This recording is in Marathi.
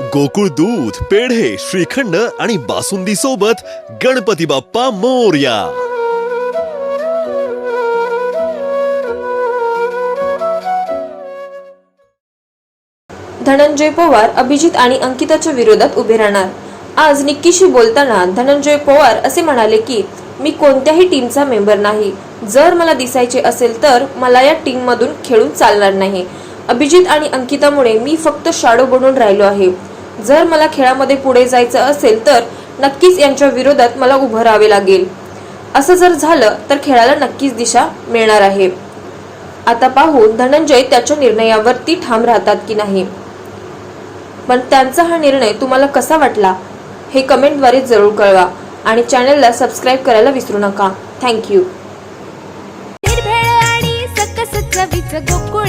गोकुळ दूध पेढे श्रीखंड आणि बासुंदी सोबत गणपती बाप्पा मोर्या. धनंजय पवार अभिजित आणि अंकिताच्या विरोधात उभे राहणार. आज निक्कीशी बोलताना धनंजय पवार असे म्हणाले की मी कोणत्याही टीमचा मेंबर नाही. जर मला दिसायचे असेल तर मला या टीममधून खेळून चालणार नाही. अभिजित आणि अंकितामुळे मी फक्त शाडो बनून राहिलो आहे. जर मला खेळामध्ये पुढे जायचं असेल तर नक्कीच यांच्या विरोधात मला उभं राहावे लागेल. असं जर झालं तर खेळाला नक्कीच दिशा मिळणार आहे. आता पाहू धनंजय त्याच्या निर्णयावरती ठाम राहतात की नाही. पण त्यांचा हा निर्णय तुम्हाला कसा वाटला? हे कमेंटद्वारे जरूर कळवा आणि चॅनलला सबस्क्राईब करायला विसरू नका. थँक्यू आणि गोकुळ